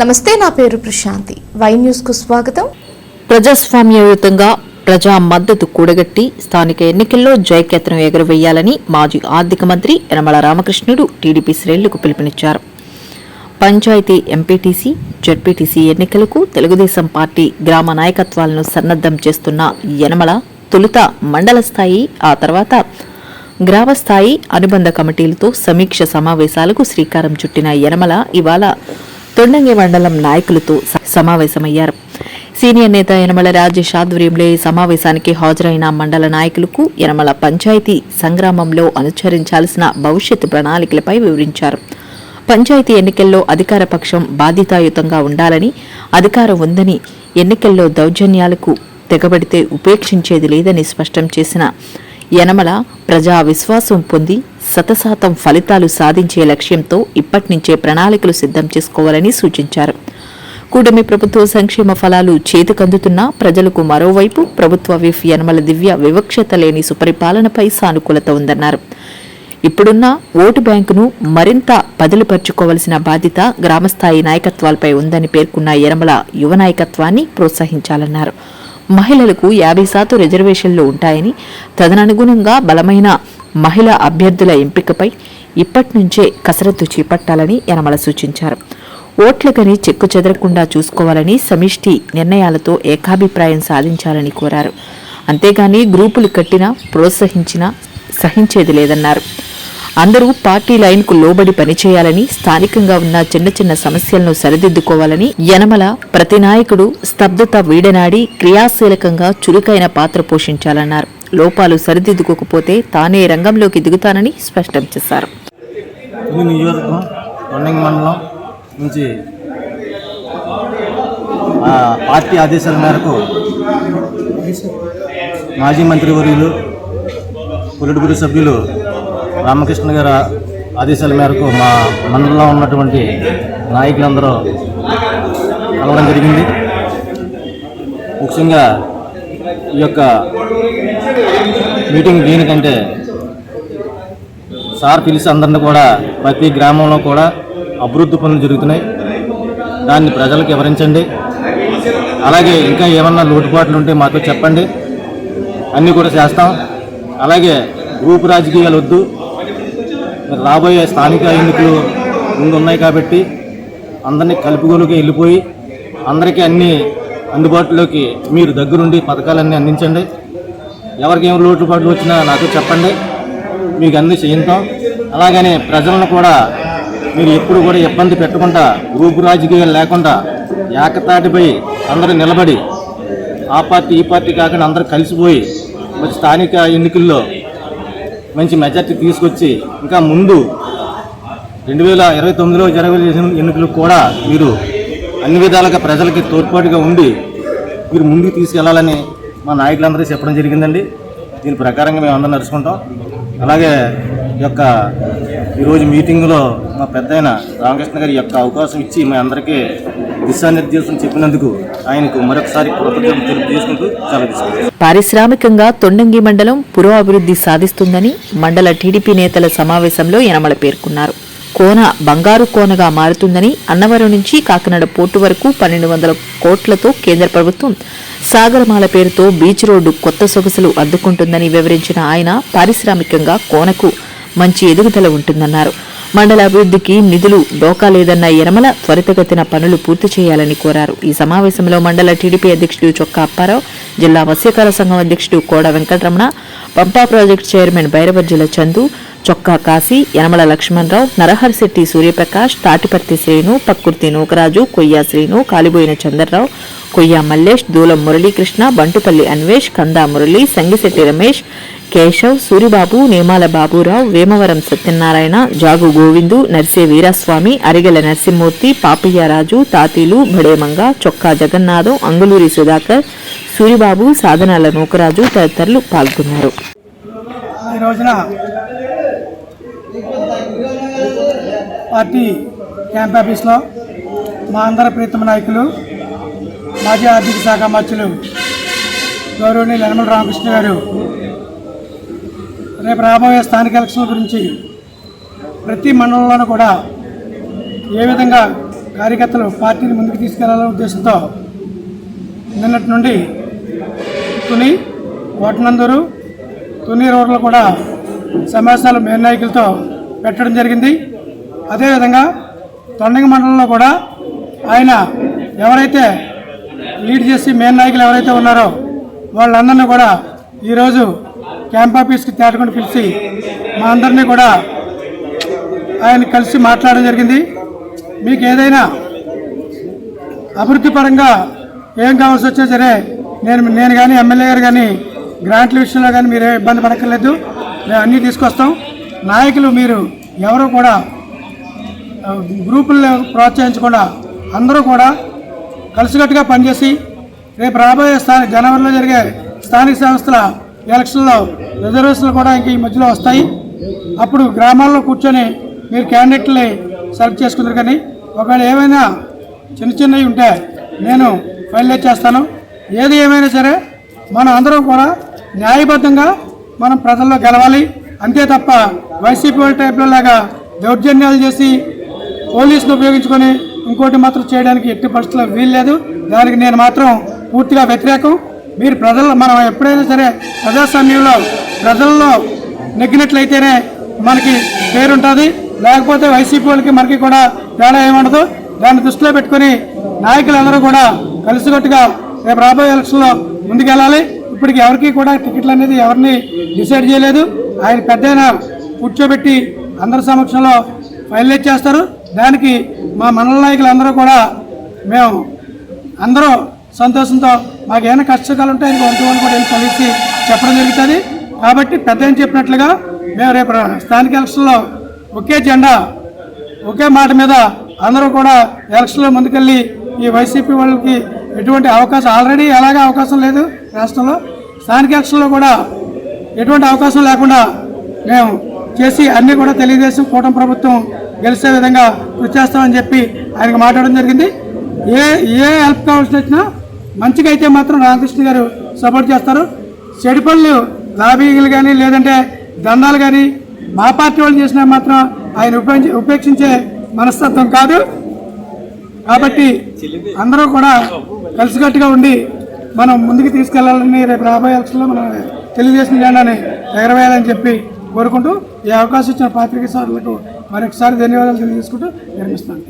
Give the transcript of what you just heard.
నమస్తే నా పేరు ప్రశాంతి. వై న్యూస్కు స్వాగతం. ప్రజాస్వామ్యయుతంగా ప్రజా మద్దతు కూడగట్టి స్థానిక ఎన్నికల్లో జయకేతనం ఎగురవేయాలని మాజీ ఆర్థిక మంత్రి యనమల రామకృష్ణుడు టీడీపీ శ్రేణులకు పిలుపునిచ్చారు. పంచాయతీ ఎంపీటీసీ జడ్పీటీసీ ఎన్నికలకు తెలుగుదేశం పార్టీ గ్రామ నాయకత్వాలను సన్నద్ధం చేస్తున్న యనమల తొలుత మండల స్థాయి ఆ తర్వాత గ్రామ స్థాయి అనుబంధ కమిటీలతో సమీక్ష సమావేశాలకు శ్రీకారం చుట్టిన యనమల ఇవాళ తొండంగి మండలం నాయకులతో సమావేశమయ్యారు. సీనియర్ నేత యనమల రాజేష్ ఆధ్వర్యంలో ఈ సమావేశానికి హాజరైన మండల నాయకులకు యనమల పంచాయతీ సంగ్రామంలో అనుసరించాల్సిన భవిష్యత్తు ప్రణాళికలపై వివరించారు. పంచాయతీ ఎన్నికల్లో అధికార పక్షం బాధ్యతాయుతంగా ఉండాలని అధికారం ఉందని ఎన్నికల్లో దౌర్జన్యాలకు తెగబడితే ఉపేక్షించేది లేదని స్పష్టం చేసిన యనమల ప్రజా విశ్వాసం పొంది శతశాతం ఫలితాలు సాధించే లక్ష్యంతో ఇప్పటి నుంచే ప్రణాళికలు సిద్ధం చేసుకోవాలని సూచించారు. కూటమి ప్రభుత్వ సంక్షేమ ఫలాలు చేతికందుతున్నా ప్రజలకు మరోవైపు ప్రభుత్వ విఫ్ యనమల దివ్య వివక్షత లేని సుపరిపాలనపై సానుకూలత ఉందన్నారు. ఇప్పుడున్న ఓటు బ్యాంకును మరింత పదిలిపరుచుకోవలసిన బాధ్యత గ్రామస్థాయి నాయకత్వాలపై ఉందని పేర్కొన్న యనమల యువ నాయకత్వాన్ని ప్రోత్సహించాలన్నారు. మహిళలకు యాభై శాతం రిజర్వేషన్లు ఉంటాయని తదనుగుణంగా బలమైన మహిళా అభ్యర్థుల ఎంపికపై ఇప్పటి నుంచే కసరత్తు చేపట్టాలని యనమల సూచించారు. ఓట్లకని చెక్కు చెదరకుండా చూసుకోవాలని సమిష్టి నిర్ణయాలతో ఏకాభిప్రాయం సాధించాలని కోరారు. అంతేగాని గ్రూపులు కట్టినా ప్రోత్సహించినా సహించేది లేదన్నారు. అందరూ పార్టీ లైన్కు లోబడి పనిచేయాలని స్థానికంగా ఉన్న చిన్న చిన్న సమస్యలను సరిదిద్దుకోవాలని యనమల ప్రతి నాయకుడు స్తబ్దత వీడనాడి క్రియాశీలకంగా చురుకైన పాత్ర పోషించాలన్నారు. లోపాలు సరిదిద్దుకోకపోతే తానే రంగంలోకి దిగుతానని స్పష్టం చేశారు. నుంచి పార్టీ ఆదేశాల మేరకు మాజీ మంత్రివర్యులు పొలిట్ సభ్యులు రామకృష్ణ గారు ఆదేశాల మేరకు మా మండలంలో ఉన్నటువంటి నాయకులందరూ కలవడం జరిగింది. ముఖ్యంగా ఈ యొక్క మీటింగ్ దేనికంటే సార్ పిలిచి అందరిని కూడా ప్రతి గ్రామంలో కూడా అభివృద్ధి పనులు జరుగుతున్నాయి. దాన్ని ప్రజలకు వివరించండి. అలాగే ఇంకా ఏమన్నా లోటుపాట్లు ఉంటే మాతో చెప్పండి. అన్నీ కూడా చేస్తాం. అలాగే గ్రూప్ రాజకీయాలు వద్దు. రాబోయే స్థానిక ఎన్నికలు ముందున్నాయి కాబట్టి అందరినీ కలుపుగోలుగా వెళ్ళిపోయి అందరికీ అన్నీ అందుబాటులోకి మీరు దగ్గరుండి పథకాలన్నీ అందించండి. ఎవరికి ఏం లోటుపాట్లు వచ్చినా నాకు చెప్పండి. మీకు అన్ని చేయిస్తాం అలాగనే ప్రజలను కూడా మీరు ఎప్పుడు కూడా ఇబ్బంది పెట్టకుండా గ్రూపు రాజకీయాలు లేకుండా ఏకతాటిపై అందరూ నిలబడి ఆ పార్టీ ఈ పార్టీ కాకుండా అందరూ కలిసిపోయి మరి స్థానిక ఎన్నికల్లో మంచి మెజార్టీ తీసుకొచ్చి ఇంకా ముందు రెండు వేల ఇరవై తొమ్మిదిలో జరగవలసిన ఎన్నికలకు కూడా మీరు అన్ని విధాలుగా ప్రజలకి తోడ్పాటుగా ఉండి మీరు ముందుకు తీసుకెళ్ళాలని మా నాయకులందరూ చెప్పడం జరిగిందండి. దీని ప్రకారంగా మేము అందరం నడుచుకుంటాం. అలాగే ఈ యొక్క ఈరోజు మీటింగ్లో మా పెద్ద రామకృష్ణ గారి యొక్క అవకాశం ఇచ్చి మా అందరికీ దిశానిర్దేశం చెప్పినందుకు ఆయనకు మరొకసారి కృతజ్ఞతలు తెలియజేసుకుంటూ చాలా పారిశ్రామికంగా తొండంగి మండలం పురోభివృద్ధి సాధిస్తుందని మండల టీడీపీ నేతల సమావేశంలో యనమల పేర్కొన్నారు. కోన బంగారు కోనగా మారుతుందని అన్నవరం నుంచి కాకినాడ పోర్టు వరకు పన్నెండు వందల కోట్లతో కేంద్ర ప్రభుత్వం సాగరమాల పేరుతో బీచ్ రోడ్డు కొత్త సొగసులు అద్దుకుంటుందని వివరించిన ఆయన పారిశ్రామికంగా కోనకు మంచి ఎదుగుదల ఉంటుందన్నారు. మండల అభివృద్ధికి నిధులు డోకా లేదన్న యనమల త్వరితగతిన పనులు పూర్తి చేయాలని కోరారు. ఈ సమావేశంలో మండల టీడీపీ అధ్యక్షుడు చొక్కా అప్పారావు జిల్లా మత్స్యకార సంఘం అధ్యక్షుడు కోడ వెంకటరమణ పంపా ప్రాజెక్టు చైర్మన్ భైరవర్జుల చందు చొక్కా కాశీ యనమల లక్ష్మణరావు నరహరిశెట్టి సూర్యప్రకాష్ తాటిపర్తి శ్రీను పక్కుర్తి నూకరాజు కొయ్య శ్రీను కాలిబోయిన చంద్రరావు కొయ్య మల్లేష్ దూలం మురళీకృష్ణ బంటుపల్లి అన్వేష్ కందా మురళి సంగిశెట్టి రమేష్ కేశవ్ సూరిబాబు నేమాల బాబురావు వేమవరం సత్యనారాయణ జాగు గోవిందు నర్సే వీరాస్వామి అరిగెల నరసింహూర్తి పాపయ్యరాజు తాతీలు భడేమంగ చొక్కా జగన్నాథం అంగులూరి సుధాకర్ సూరిబాబు సాధనాల నూకరాజు తదితరులు పాల్గొన్నారు. ఈ రోజున పార్టీ క్యాంప్ ఆఫీస్లో మా అందరి ప్రీతమ నాయకులు మాజీ ఆర్థిక శాఖ మంత్రులు గౌరవనీయులు యనమల రామకృష్ణ గారు రేపు రాబోయే స్థానిక ఎలక్షన్ల గురించి ప్రతి మండలంలోనూ కూడా ఏ విధంగా కార్యకర్తలు పార్టీని ముందుకు తీసుకెళ్ళాలనే ఉద్దేశంతో నిన్నటి నుండి తుని కోటనందూరు తుని రోడ్లు కూడా సమావేశాలు మేయర్ నాయకులతో పెట్టడం జరిగింది. అదేవిధంగా తొండంగి మండలంలో కూడా ఆయన ఎవరైతే లీడ్ చేసి మెయిన్ నాయకులు ఎవరైతే ఉన్నారో వాళ్ళందరినీ కూడా ఈరోజు క్యాంప్ ఆఫీస్కి తేటకుండా పిలిచి మా అందరినీ కూడా ఆయన కలిసి మాట్లాడడం జరిగింది. మీకు ఏదైనా అభివృద్ధి పరంగా ఏం కావాల్సి వచ్చినా సరే నేను నేను కానీ ఎమ్మెల్యే గారు కానీ గ్రాంట్ల విషయంలో కానీ మీరు ఇబ్బంది పడక్కర్లేదు. మేము అన్నీ తీసుకొస్తాం. నాయకులు మీరు ఎవరు కూడా ఆ, గ్రూపుల్లో ప్రోత్సహించకుండా అందరూ కూడా కలిసికట్టుగా పనిచేసి రేపు రాబోయే స్థానిక జనవరిలో జరిగే స్థానిక సంస్థల ఎలక్షన్లో రిజర్వేషన్లు కూడా ఇంక ఈ మధ్యలో వస్తాయి. అప్పుడు గ్రామాల్లో కూర్చొని మీరు క్యాండిడేట్ని సెలెక్ట్ చేసుకుంటారు కానీ ఒకవేళ ఏమైనా చిన్న చిన్నవి ఉంటే నేను ఫైనలైజ్ చేస్తాను. ఏది ఏమైనా సరే మన అందరం కూడా న్యాయబద్ధంగా మనం ప్రజల్లో గెలవాలి. అంతే తప్ప వైసీపీ వాళ్ళ టైప్లో లాగా దౌర్జన్యాలు చేసి పోలీసును ఉపయోగించుకొని ఇంకోటి మాత్రం చేయడానికి ఎట్టి పరిస్థితుల్లో వీల్లేదు దానికి నేను మాత్రం పూర్తిగా వ్యతిరేకం. మీరు ప్రజలు మనం ఎప్పుడైనా సరే ప్రజాస్వామ్యంలో ప్రజల్లో నెగ్గినట్లయితేనే మనకి పేరుంటుంది. లేకపోతే వైసీపీ వాళ్ళకి మనకి కూడా తేడా ఏముండదు దాన్ని దృష్టిలో పెట్టుకొని నాయకులందరూ కూడా కలిసికట్టుగా రేపు రాబోయే ఎలక్షన్లో ముందుకెళ్ళాలి. ఇప్పటికి ఎవరికి కూడా టికెట్లు అనేది ఎవరిని డిసైడ్ చేయలేదు. ఆయన పెద్ద కూర్చోబెట్టి అందరి సమక్షంలో ఫైనలైజ్ చేస్తారు. దానికి మా మండల నాయకులు అందరూ కూడా మేము అందరూ సంతోషంతో మాకు ఏమైనా కష్టకాలు ఉంటే ఆయనకు వంతు కూడా వెళ్ళి కలిసి చెప్పడం జరుగుతుంది. కాబట్టి పెద్ద చెప్పినట్లుగా మేము రేపు స్థానిక ఎలక్షన్లో ఒకే జెండా ఒకే మాట మీద అందరూ కూడా ఎలక్షన్లో ముందుకెళ్ళి ఈ వైసీపీ వాళ్ళకి ఎటువంటి అవకాశం ఆల్రెడీ ఎలాగే అవకాశం లేదు రాష్ట్రంలో. స్థానిక ఎలక్షన్లో కూడా ఎటువంటి అవకాశం లేకుండా మేము చేసి అన్నీ కూడా తెలుగుదేశం కూటమి ప్రభుత్వం గెలిచే విధంగా కృషి చేస్తామని చెప్పి ఆయనకు మాట్లాడడం జరిగింది. ఏ ఏ హెల్ప్ కావాల్సి వచ్చినా మంచిగా అయితే మాత్రం రామకృష్ణ గారు సపోర్ట్ చేస్తారు. చెడు పనులు లాబీలు కానీ లేదంటే దండాలు కానీ మా పార్టీ వాళ్ళు చేసినా మాత్రం ఆయన ఉపేక్ష ఉపేక్షించే మనస్తత్వం కాదు. కాబట్టి అందరూ కూడా కలిసికట్టుగా ఉండి మనం ముందుకు తీసుకెళ్ళాలని రేపు రాబోయే ఎలక్షన్లో మనం తెలుగుదేశం జెండాని ఎగరవేయాలని చెప్పి కోరుకుంటూ ఈ అవకాశం ఇచ్చిన పాత్రికేయ సార్లకు మరొకసారి ధన్యవాదాలు తెలియజేసుకుంటూ నిర్మిస్తున్నాను